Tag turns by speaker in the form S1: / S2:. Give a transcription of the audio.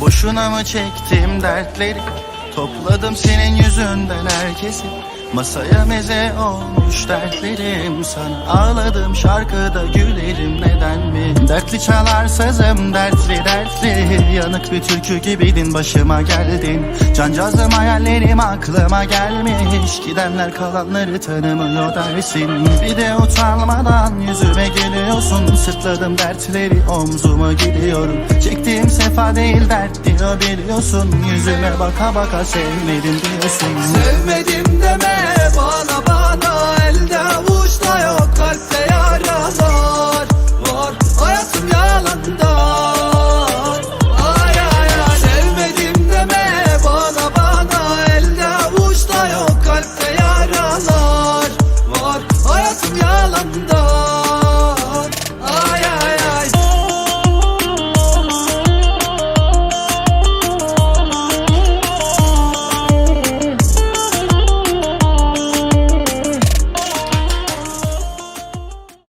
S1: Boşuna mı çektim dertleri? Topladım senin yüzünden herkesi. Masaya meze olmuş dertlerim. Sana ağladım şarkıda gülerim. Neden mi Dertli çalar sazım dertli dertli. Yanık bir türkü gibiydin başıma geldin. Cancağızım hayallerim aklıma gelmiş. Gidenler kalanları tanımıyor dersin. Bir de utanmadan yüzüme gülüyorsun Sırtladım dertleri omzuma gidiyorum. Çektiğim sefa değil dert diyor biliyorsun. Yüzüme baka baka sevmedim diyorsun.
S2: Sevmedim deme